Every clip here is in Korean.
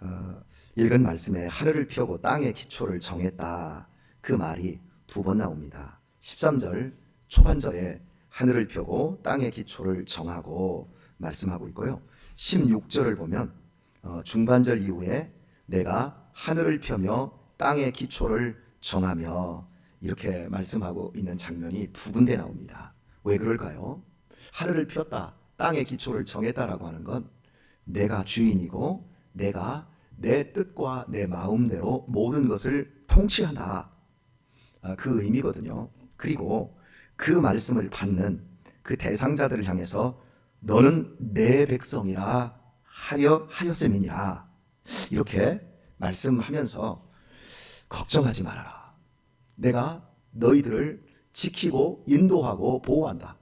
어, 읽은 말씀에 하늘을 펴고 땅의 기초를 정했다. 그 말이 두 번 나옵니다. 13절 초반절에 하늘을 펴고 땅의 기초를 정하고 말씀하고 있고요. 16절을 보면 어, 중반절 이후에 내가 하늘을 펴며 땅의 기초를 정하며 이렇게 말씀하고 있는 장면이 두 군데 나옵니다. 왜 그럴까요? 하늘을 폈다, 땅의 기초를 정했다라고 하는 건 내가 주인이고 내가 내 뜻과 내 마음대로 모든 것을 통치한다. 아, 그 의미거든요. 그리고 그 말씀을 받는 그 대상자들을 향해서 너는 내 백성이라 하여 하였음이니라 이렇게 말씀하면서 걱정하지 말아라. 내가 너희들을 지키고 인도하고 보호한다.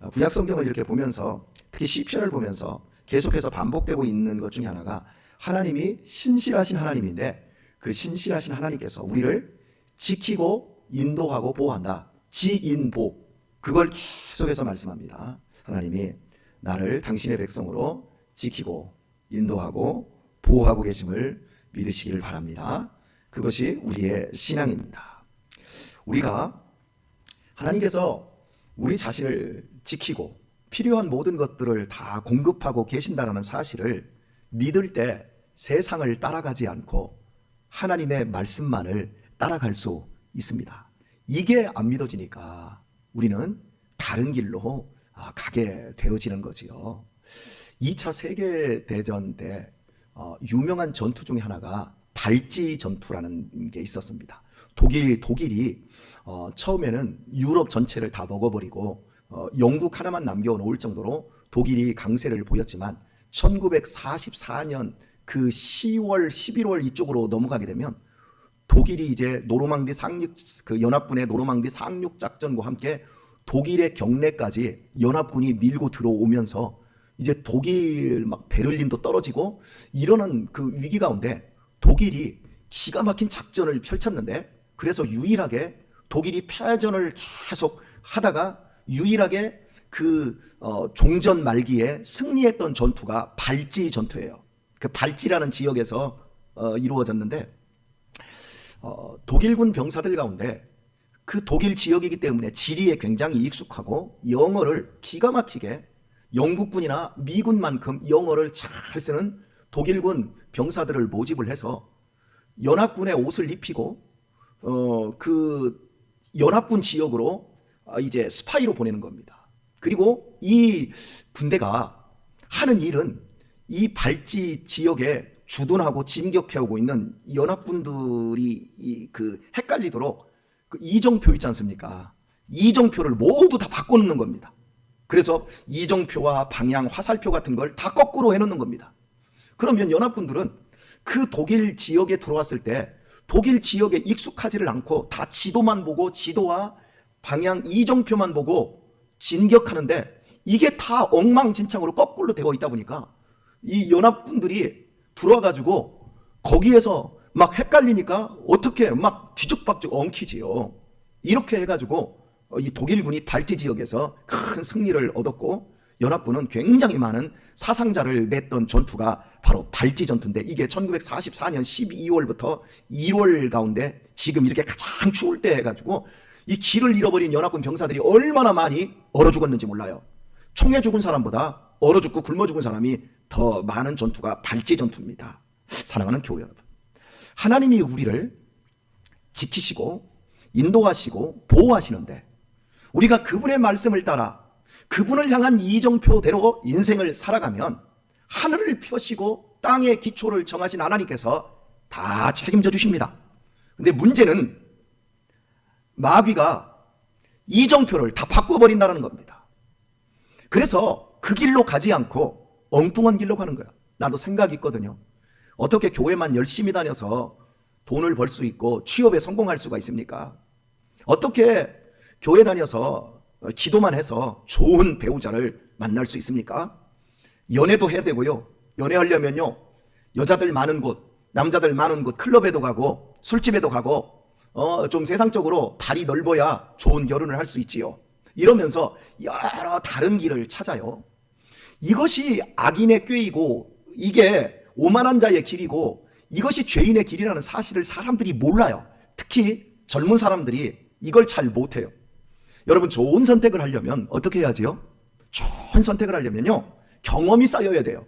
아, 구약 성경을 이렇게 보면서 특히 시편을 보면서 계속해서 반복되고 있는 것 중에 하나가 하나님이 신실하신 하나님인데 그 신실하신 하나님께서 우리를 지키고 인도하고 보호한다. 지인보 그걸 계속해서 말씀합니다. 하나님이 나를 당신의 백성으로 지키고 인도하고 보호하고 계심을 믿으시길 바랍니다. 그것이 우리의 신앙입니다. 우리가 하나님께서 우리 자신을 지키고 필요한 모든 것들을 다 공급하고 계신다라는 사실을 믿을 때 세상을 따라가지 않고 하나님의 말씀만을 따라갈 수 있습니다. 이게 안 믿어지니까 우리는 다른 길로 아, 가게 되어지는 거지요. 2차 세계 대전 때 어, 유명한 전투 중에 하나가 발지 전투라는 게 있었습니다. 독일 독일이 어, 처음에는 유럽 전체를 다 먹어버리고 어, 영국 하나만 남겨놓을 정도로 독일이 강세를 보였지만 1944년 그 10월, 11월 이쪽으로 넘어가게 되면 독일이 이제 노르망디 상륙 그 연합군의 노르망디 상륙 작전과 함께 독일의 경내까지 연합군이 밀고 들어오면서 이제 독일 막 베를린도 떨어지고 이러는 그 위기 가운데 독일이 기가 막힌 작전을 펼쳤는데 그래서 유일하게 독일이 패전을 계속 하다가 유일하게 그 어, 종전 말기에 승리했던 전투가 발지 전투예요. 그 발지라는 지역에서 어, 이루어졌는데 어, 독일군 병사들 가운데 그 독일 지역이기 때문에 지리에 굉장히 익숙하고 영어를 기가 막히게 영국군이나 미군만큼 영어를 잘 쓰는 독일군 병사들을 모집을 해서 연합군의 옷을 입히고 어, 그 연합군 지역으로 아, 이제 스파이로 보내는 겁니다. 그리고 이 군대가 하는 일은 이 발지 지역에 주둔하고 진격해오고 있는 연합군들이 이그 헷갈리도록 그 이정표 있지 않습니까? 이정표를 모두 다 바꿔놓는 겁니다. 그래서 이정표와 방향, 화살표 같은 걸 다 거꾸로 해놓는 겁니다. 그러면 연합군들은 그 독일 지역에 들어왔을 때 독일 지역에 익숙하지를 않고 다 지도만 보고 지도와 방향 이정표만 보고 진격하는데 이게 다 엉망진창으로 거꾸로 되어 있다 보니까 이 연합군들이 들어와가지고 거기에서 막 헷갈리니까 어떻게 막 뒤죽박죽 엉키지요. 이렇게 해가지고 이 독일군이 발지 지역에서 큰 승리를 얻었고 연합군은 굉장히 많은 사상자를 냈던 전투가 바로 발지 전투인데 이게 1944년 12월부터 2월 가운데 지금 이렇게 가장 추울 때 해가지고 이 길을 잃어버린 연합군 병사들이 얼마나 많이 얼어 죽었는지 몰라요. 총에 죽은 사람보다 얼어 죽고 굶어 죽은 사람이 더 많은 전투가 발지 전투입니다. 사랑하는 교회 여러분. 하나님이 우리를 지키시고 인도하시고 보호하시는데 우리가 그분의 말씀을 따라 그분을 향한 이정표대로 인생을 살아가면 하늘을 펴시고 땅의 기초를 정하신 하나님께서 다 책임져 주십니다. 근데 문제는 마귀가 이정표를 다 바꿔버린다는 겁니다. 그래서 그 길로 가지 않고 엉뚱한 길로 가는 거야. 나도 생각이 있거든요. 어떻게 교회만 열심히 다녀서 돈을 벌 수 있고 취업에 성공할 수가 있습니까? 어떻게 교회 다녀서 기도만 해서 좋은 배우자를 만날 수 있습니까? 연애도 해야 되고요. 연애하려면요. 여자들 많은 곳, 남자들 많은 곳 클럽에도 가고 술집에도 가고 어, 좀 세상적으로 발이 넓어야 좋은 결혼을 할 수 있지요. 이러면서 여러 다른 길을 찾아요. 이것이 악인의 꾀이고 이게 오만한 자의 길이고 이것이 죄인의 길이라는 사실을 사람들이 몰라요. 특히 젊은 사람들이 이걸 잘 못해요. 여러분 좋은 선택을 하려면 어떻게 해야지요? 좋은 선택을 하려면요 경험이 쌓여야 돼요.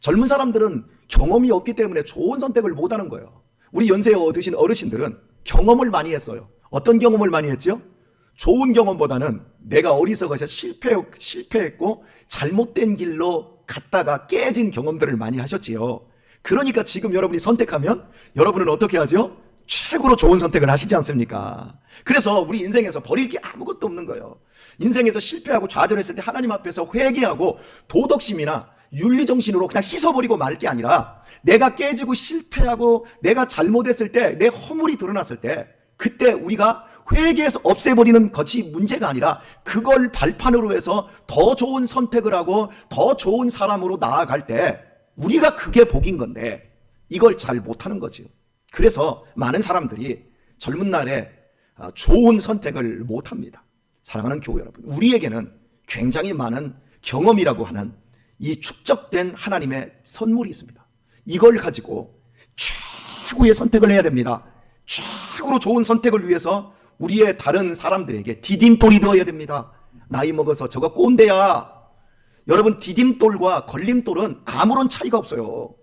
젊은 사람들은 경험이 없기 때문에 좋은 선택을 못 하는 거예요. 우리 연세 얻으신 어르신들은 경험을 많이 했어요. 어떤 경험을 많이 했죠? 좋은 경험보다는 내가 어리석어서 실패, 실패했고 잘못된 길로 갔다가 깨진 경험들을 많이 하셨지요. 그러니까 지금 여러분이 선택하면 여러분은 어떻게 하죠? 최고로 좋은 선택을 하시지 않습니까? 그래서 우리 인생에서 버릴 게 아무것도 없는 거예요. 인생에서 실패하고 좌절했을 때 하나님 앞에서 회개하고 도덕심이나 윤리정신으로 그냥 씻어버리고 말 게 아니라 내가 깨지고 실패하고 내가 잘못했을 때 내 허물이 드러났을 때 그때 우리가 회개해서 없애버리는 것이 문제가 아니라 그걸 발판으로 해서 더 좋은 선택을 하고 더 좋은 사람으로 나아갈 때 우리가 그게 복인 건데 이걸 잘 못하는 거지요. 그래서 많은 사람들이 젊은 날에 아, 좋은 선택을 못합니다. 사랑하는 교회 여러분, 우리에게는 굉장히 많은 경험이라고 하는 이 축적된 하나님의 선물이 있습니다. 이걸 가지고 최고의 선택을 해야 됩니다. 최고로 좋은 선택을 위해서 우리의 다른 사람들에게 디딤돌이 되어야 됩니다. 나이 먹어서 저거 꼰대야. 여러분 디딤돌과 걸림돌은 아무런 차이가 없어요.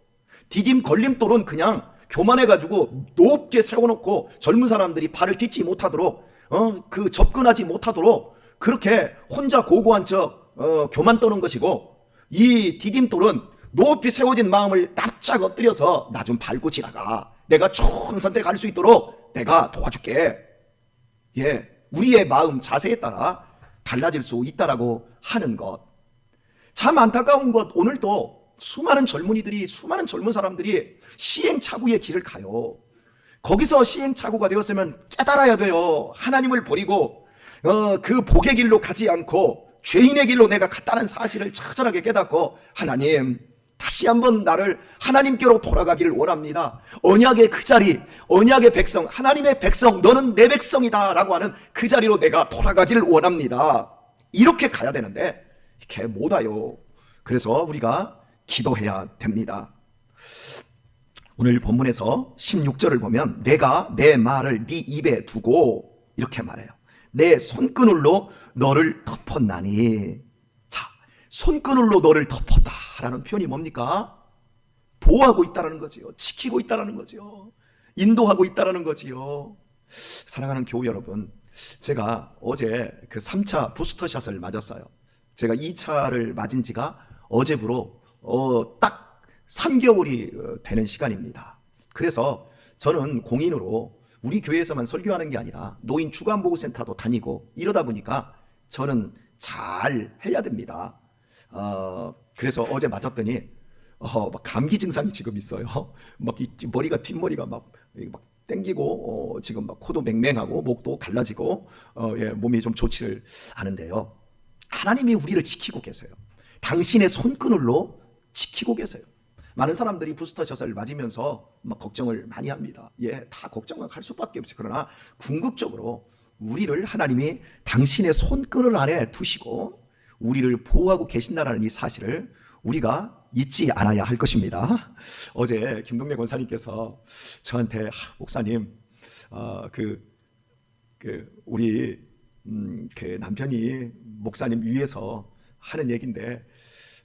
디딤 걸림돌은 그냥 교만해가지고 높게 세워놓고 젊은 사람들이 발을 딛지 못하도록 어 그 접근하지 못하도록 그렇게 혼자 고고한 척 어, 교만 떠는 것이고 이 디딤돌은 높이 세워진 마음을 납작 엎드려서 나 좀 밟고 지나가 내가 좋은 선택 할 수 있도록 내가 도와줄게 예 우리의 마음 자세에 따라 달라질 수 있다라고 하는 것 참 안타까운 것 오늘도 수많은 젊은이들이 수많은 젊은 사람들이 시행착오의 길을 가요. 거기서 시행착오가 되었으면 깨달아야 돼요. 하나님을 버리고 어, 그 복의 길로 가지 않고 죄인의 길로 내가 갔다는 사실을 처절하게 깨닫고 하나님 다시 한번 나를 하나님께로 돌아가기를 원합니다. 언약의 그 자리, 언약의 백성, 하나님의 백성, 너는 내 백성이다 라고 하는 그 자리로 내가 돌아가기를 원합니다. 이렇게 가야 되는데 이렇게 못 와요. 그래서 우리가 기도해야 됩니다. 오늘 본문에서 16절을 보면 내가 내 말을 네 입에 두고 이렇게 말해요. 내 손그늘로 너를 덮었나니. 자, 손그늘로 너를 덮었다라는 표현이 뭡니까? 보호하고 있다라는 거지요. 지키고 있다라는 거지요. 인도하고 있다라는 거지요. 사랑하는 교우 여러분, 제가 어제 그 3차 부스터샷을 맞았어요. 제가 2차를 맞은 지가 어제부로 어, 딱 3개월이 어, 되는 시간입니다. 그래서 저는 공인으로 우리 교회에서만 설교하는 게 아니라 노인 주간보호센터도 다니고 이러다 보니까 저는 잘 해야 됩니다. 어, 그래서 어제 맞았더니 어, 막 감기 증상이 지금 있어요. 막 이, 머리가 뒷머리가 막, 막 땡기고 어, 지금 막 코도 맹맹하고 목도 갈라지고 어, 예, 몸이 좀 좋지를 않은데요. 하나님이 우리를 지키고 계세요. 당신의 손그늘로 지키고 계세요. 많은 사람들이 부스터 샷을 맞으면서 막 걱정을 많이 합니다. 예, 다 걱정을 할 수밖에 없지. 그러나 궁극적으로 우리를 하나님이 당신의 손끈을 안에 두시고 우리를 보호하고 계신다라는 이 사실을 우리가 잊지 않아야 할 것입니다. 어제 김동래 권사님께서 저한테 하, 목사님, 어, 그, 그 우리 음, 그 남편이 목사님 위에서 하는 얘긴데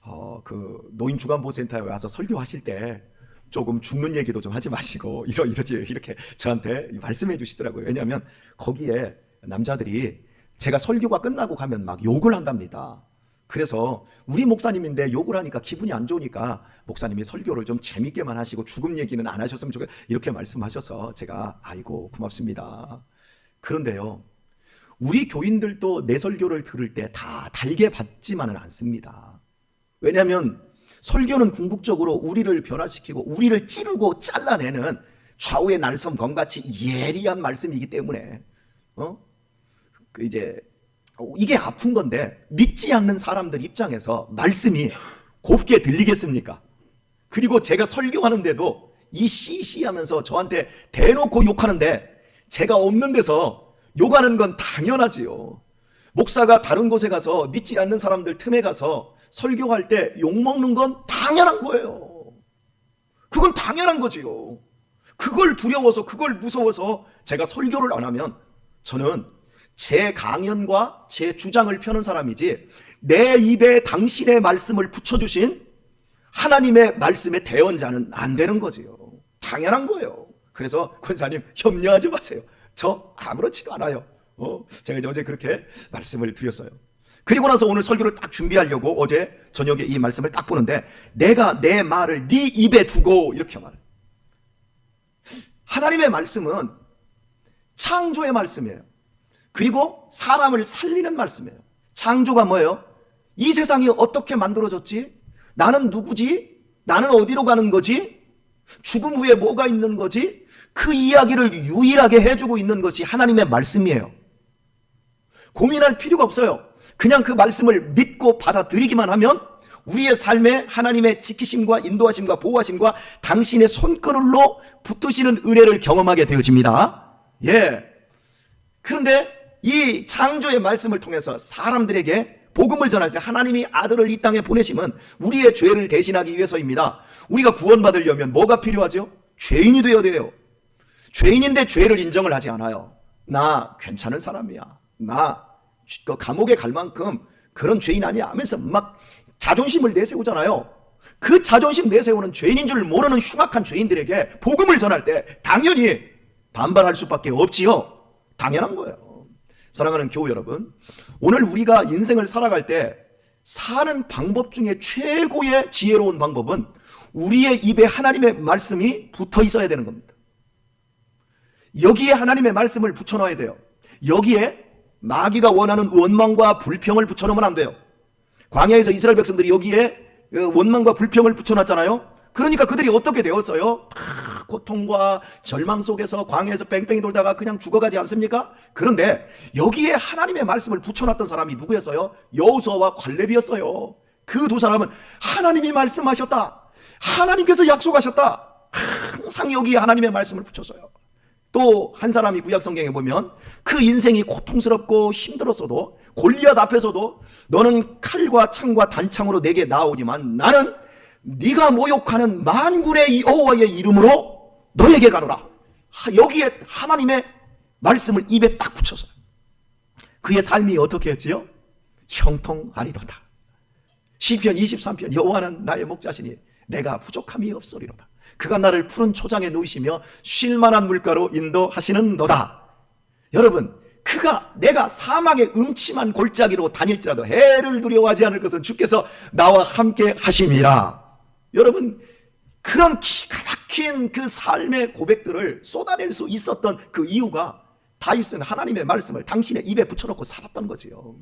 어, 그 노인 주간보센터에 와서 설교하실 때 조금 죽는 얘기도 좀 하지 마시고 이러 이러지 이렇게 저한테 말씀해 주시더라고요. 왜냐하면 거기에 남자들이 제가 설교가 끝나고 가면 막 욕을 한답니다. 그래서 우리 목사님인데 욕을 하니까 기분이 안 좋으니까 목사님이 설교를 좀 재밌게만 하시고 죽음 얘기는 안 하셨으면 좋겠 이렇게 말씀하셔서 제가 아이고 고맙습니다. 그런데요. 우리 교인들도 내 설교를 들을 때 다 달게 받지만은 않습니다. 왜냐하면 설교는 궁극적으로 우리를 변화시키고 우리를 찌르고 잘라내는 좌우의 날섬 검같이 예리한 말씀이기 때문에 어? 그 이제 이게 아픈 건데 믿지 않는 사람들 입장에서 말씀이 곱게 들리겠습니까? 그리고 제가 설교하는데도 이 씨씨하면서 저한테 대놓고 욕하는데 제가 없는 데서 욕하는 건 당연하지요. 목사가 다른 곳에 가서 믿지 않는 사람들 틈에 가서 설교할 때 욕먹는 건 당연한 거예요. 그건 당연한 거지요. 그걸 두려워서 그걸 무서워서 제가 설교를 안 하면 저는 제 강연과 제 주장을 펴는 사람이지 내 입에 당신의 말씀을 붙여주신 하나님의 말씀의 대언자는 안 되는 거지요. 당연한 거예요. 그래서 권사님 협려하지 마세요. 저 아무렇지도 않아요. 어, 제가 이제 어제 그렇게 말씀을 드렸어요. 그리고 나서 오늘 설교를 딱 준비하려고 어제 저녁에 이 말씀을 딱 보는데 내가 내 말을 네 입에 두고 이렇게 말해. 하나님의 말씀은 창조의 말씀이에요. 그리고 사람을 살리는 말씀이에요. 창조가 뭐예요? 이 세상이 어떻게 만들어졌지? 나는 누구지? 나는 어디로 가는 거지? 죽음 후에 뭐가 있는 거지? 그 이야기를 유일하게 해주고 있는 것이 하나님의 말씀이에요. 고민할 필요가 없어요. 그냥 그 말씀을 믿고 받아들이기만 하면 우리의 삶에 하나님의 지키심과 인도하심과 보호하심과 당신의 손그늘로 붙드시는 은혜를 경험하게 되어집니다. 예. 그런데 이 창조의 말씀을 통해서 사람들에게 복음을 전할 때 하나님이 아들을 이 땅에 보내심은 우리의 죄를 대신하기 위해서입니다. 우리가 구원받으려면 뭐가 필요하죠? 죄인이 되어야 돼요. 죄인인데 죄를 인정을 하지 않아요. 나 괜찮은 사람이야. 나그 감옥에 갈 만큼 그런 죄인 아니야 하면서 막 자존심을 내세우잖아요. 그 자존심 내세우는 죄인인 줄 모르는 흉악한 죄인들에게 복음을 전할 때 당연히 반발할 수밖에 없지요. 당연한 거예요. 사랑하는 교우 여러분, 오늘 우리가 인생을 살아갈 때 사는 방법 중에 최고의 지혜로운 방법은 우리의 입에 하나님의 말씀이 붙어 있어야 되는 겁니다. 여기에 하나님의 말씀을 붙여넣어야 돼요. 여기에 마귀가 원하는 원망과 불평을 붙여놓으면 안 돼요. 광야에서 이스라엘 백성들이 여기에 어, 원망과 불평을 붙여놨잖아요. 그러니까 그들이 어떻게 되었어요? 아, 고통과 절망 속에서 광야에서 뺑뺑이 돌다가 그냥 죽어가지 않습니까? 그런데 여기에 하나님의 말씀을 붙여놨던 사람이 누구였어요? 여우수아와 관렙이었어요. 그 두 사람은 하나님이 말씀하셨다. 하나님께서 약속하셨다. 항상 여기에 하나님의 말씀을 붙였어요. 또 한 사람이 구약 성경에 보면 그 인생이 고통스럽고 힘들었어도 골리앗 앞에서도 너는 칼과 창과 단창으로 내게 나오지만 나는 네가 모욕하는 만군의 여호와의 이름으로 너에게 가노라. 여기에 하나님의 말씀을 입에 딱 붙여서 그의 삶이 어떻게 했지요? 형통하리로다. 시편 23편 여호와는 나의 목자시니 내가 부족함이 없으리로다. 그가 나를 푸른 초장에 누이시며 쉴 만한 물가로 인도하시는 너다. 여러분, 그가 내가 사막의 음침한 골짜기로 다닐지라도 해를 두려워하지 않을 것은 주께서 나와 함께 하심이라. 여러분, 그런 기가 막힌 그 삶의 고백들을 쏟아낼 수 있었던 그 이유가 다윗은 하나님의 말씀을 당신의 입에 붙여놓고 살았던 거지요.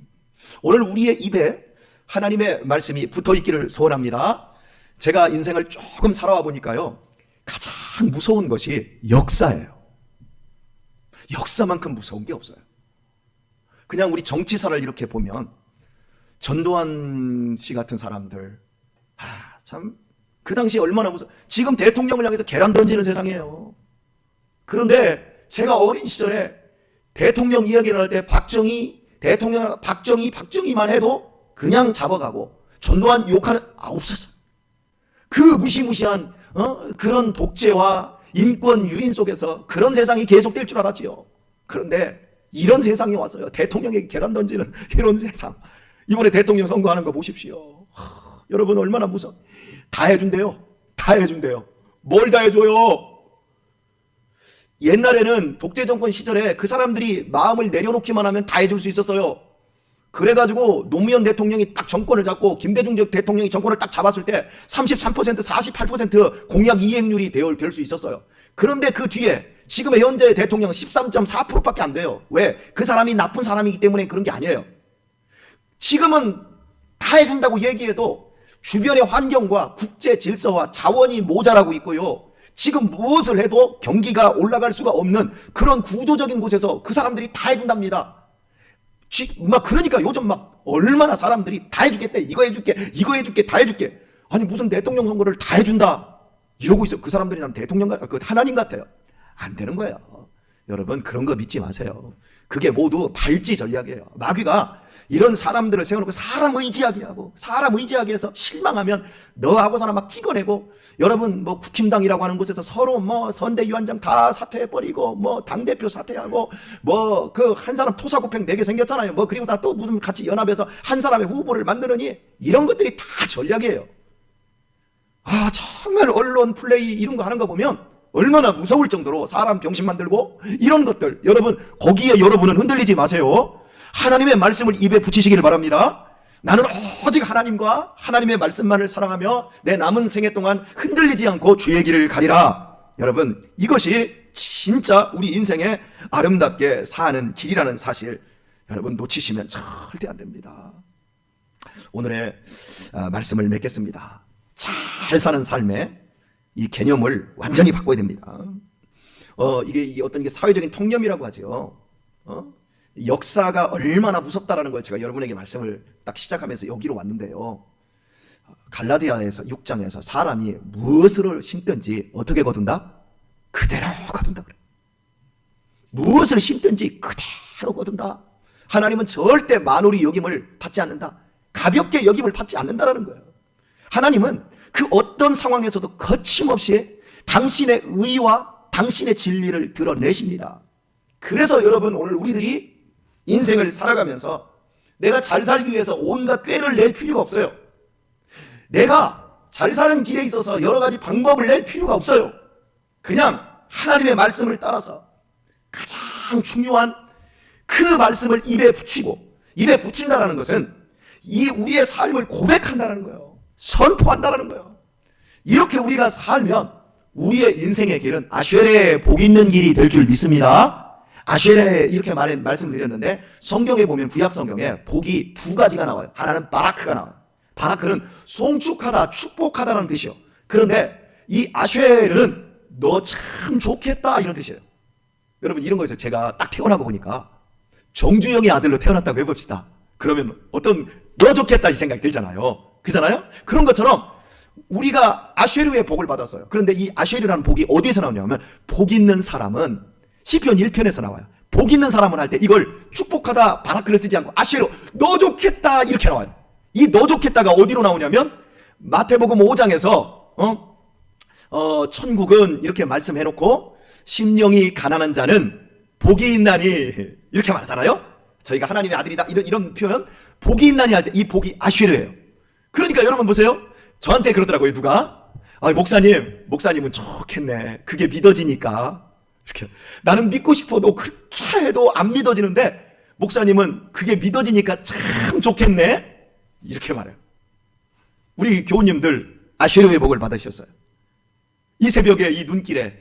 오늘 우리의 입에 하나님의 말씀이 붙어 있기를 소원합니다. 제가 인생을 조금 살아와 보니까요. 가장 무서운 것이 역사예요. 역사만큼 무서운 게 없어요. 그냥 우리 정치사를 이렇게 보면 전두환 씨 같은 사람들 아, 참 그 당시에 얼마나 무서 지금 대통령을 향해서 계란 던지는 세상이에요. 그런데 제가 어린 시절에 대통령 이야기를 할 때 박정희 대통령 박정희 박정희만 해도 그냥 잡아가고 전두환 욕하는 아 없었어. 그 무시무시한 어? 그런 독재와 인권 유린 속에서 그런 세상이 계속될 줄 알았지요. 그런데 이런 세상이 왔어요. 대통령에게 계란 던지는 이런 세상. 이번에 대통령 선거하는 거 보십시오. 하, 여러분 얼마나 무서. 다 해준대요. 다 해준대요. 뭘 다 해줘요? 옛날에는 독재 정권 시절에 그 사람들이 마음을 내려놓기만 하면 다 해줄 수 있었어요. 그래가지고 노무현 대통령이 딱 정권을 잡고 김대중 대통령이 정권을 딱 잡았을 때 33%, 48% 공약 이행률이 될 수 있었어요. 그런데 그 뒤에 지금의 현재 대통령은 13.4%밖에 안 돼요. 왜? 그 사람이 나쁜 사람이기 때문에 그런 게 아니에요. 지금은 다 해준다고 얘기해도 주변의 환경과 국제 질서와 자원이 모자라고 있고요. 지금 무엇을 해도 경기가 올라갈 수가 없는 그런 구조적인 곳에서 그 사람들이 다 해준답니다. 막 그러니까 요즘 막 얼마나 사람들이 다 해주겠대 이거 해줄게 이거 해줄게 다 해줄게 아니 무슨 대통령 선거를 다 해준다 이러고 있어 그 사람들이 난 대통령 같, 그 하나님 같아요 안 되는 거예요 여러분 그런 거 믿지 마세요. 그게 모두 발지 전략이에요. 마귀가 이런 사람들을 세워놓고 사람 의지하게 하고 사람 의지하게 해서 실망하면 너하고서나 막 찍어내고 여러분 뭐 국힘당이라고 하는 곳에서 서로 뭐 선대위원장 다 사퇴해버리고 뭐 당대표 사퇴하고 뭐 그 한 사람 토사구팽 되게 생겼잖아요. 뭐 그리고 다 또 무슨 같이 연합해서 한 사람의 후보를 만드느니 이런 것들이 다 전략이에요. 아 정말 언론 플레이 이런 거 하는 거 보면 얼마나 무서울 정도로 사람 병신 만들고 이런 것들 여러분 거기에 여러분은 흔들리지 마세요. 하나님의 말씀을 입에 붙이시기를 바랍니다. 나는 오직 하나님과 하나님의 말씀만을 사랑하며 내 남은 생애 동안 흔들리지 않고 주의 길을 가리라. 여러분 이것이 진짜 우리 인생에 아름답게 사는 길이라는 사실 여러분 놓치시면 절대 안 됩니다. 오늘의 아, 말씀을 맺겠습니다. 잘 사는 삶의 이 개념을 완전히 바꿔야 됩니다. 어, 이게, 이게 어떤 게 사회적인 통념이라고 하죠. 어? 역사가 얼마나 무섭다라는 걸 제가 여러분에게 말씀을 딱 시작하면서 여기로 왔는데요. 갈라디아에서 6장에서 사람이 무엇을 심든지 어떻게 거둔다? 그대로 거둔다 그래. 무엇을 심든지 그대로 거둔다. 하나님은 절대 만홀이 여김을 받지 않는다. 가볍게 여김을 받지 않는다라는 거예요. 하나님은 그 어떤 상황에서도 거침없이 당신의 의와 당신의 진리를 드러내십니다. 그래서 여러분 오늘 우리들이 인생을 살아가면서 내가 잘 살기 위해서 온갖 꾀를 낼 필요가 없어요. 내가 잘 사는 길에 있어서 여러 가지 방법을 낼 필요가 없어요. 그냥 하나님의 말씀을 따라서 가장 중요한 그 말씀을 입에 붙이고 입에 붙인다라는 것은 이 우리의 삶을 고백한다는 거예요. 선포한다라는 거예요. 이렇게 우리가 살면 우리의 인생의 길은 아쉐레 복 있는 길이 될 줄 믿습니다. 아쉐레 이렇게 말 말씀드렸는데 성경에 보면 구약 성경에 복이 두 가지가 나와요. 하나는 바라크가 나와요. 바라크는 송축하다, 축복하다라는 뜻이요. 그런데 이 아쉐르는 너 참 좋겠다 이런 뜻이에요. 여러분 이런 거에서 제가 딱 태어나고 보니까 정주영의 아들로 태어났다고 해봅시다. 그러면 어떤 너 좋겠다 이 생각이 들잖아요. 그잖아요? 그런 것처럼 우리가 아쉐르의 복을 받았어요. 그런데 이 아쉐르라는 복이 어디서 나오냐면 복 있는 사람은 시편 1편에서 나와요. 복 있는 사람은 할 때 이걸 축복하다 바라크를 쓰지 않고 아쉐르 너 좋겠다 이렇게 나와요. 이 너 좋겠다가 어디로 나오냐면 마태복음 5장에서 어? 어, 천국은 이렇게 말씀해 놓고 심령이 가난한 자는 복이 있나니 이렇게 말하잖아요. 저희가 하나님의 아들이다 이런 이런 표현 복이 있나니 할 때 이 복이 아쉐르예요. 그러니까 여러분 보세요. 저한테 그러더라고요 누가 아 목사님 목사님은 좋겠네. 그게 믿어지니까 이렇게 나는 믿고 싶어도 그렇게 해도 안 믿어지는데 목사님은 그게 믿어지니까 참 좋겠네. 이렇게 말해요. 우리 교우님들 아쉐르의 복을 받으셨어요. 이 새벽에 이 눈길에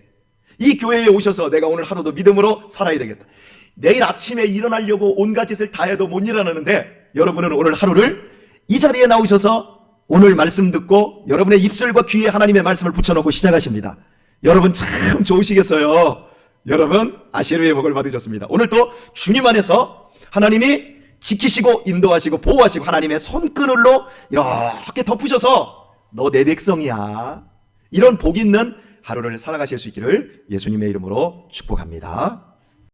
이 교회에 오셔서 내가 오늘 하루도 믿음으로 살아야 되겠다. 내일 아침에 일어나려고 온갖 짓을 다 해도 못 일어나는데 여러분은 오늘 하루를 이 자리에 나오셔서 오늘 말씀 듣고 여러분의 입술과 귀에 하나님의 말씀을 붙여놓고 시작하십니다. 여러분 참 좋으시겠어요. 여러분 아시르의 복을 받으셨습니다. 오늘 또 주님 안에서 하나님이 지키시고 인도하시고 보호하시고 하나님의 손그늘로 이렇게 덮으셔서 너 내 백성이야. 이런 복 있는 하루를 살아가실 수 있기를 예수님의 이름으로 축복합니다.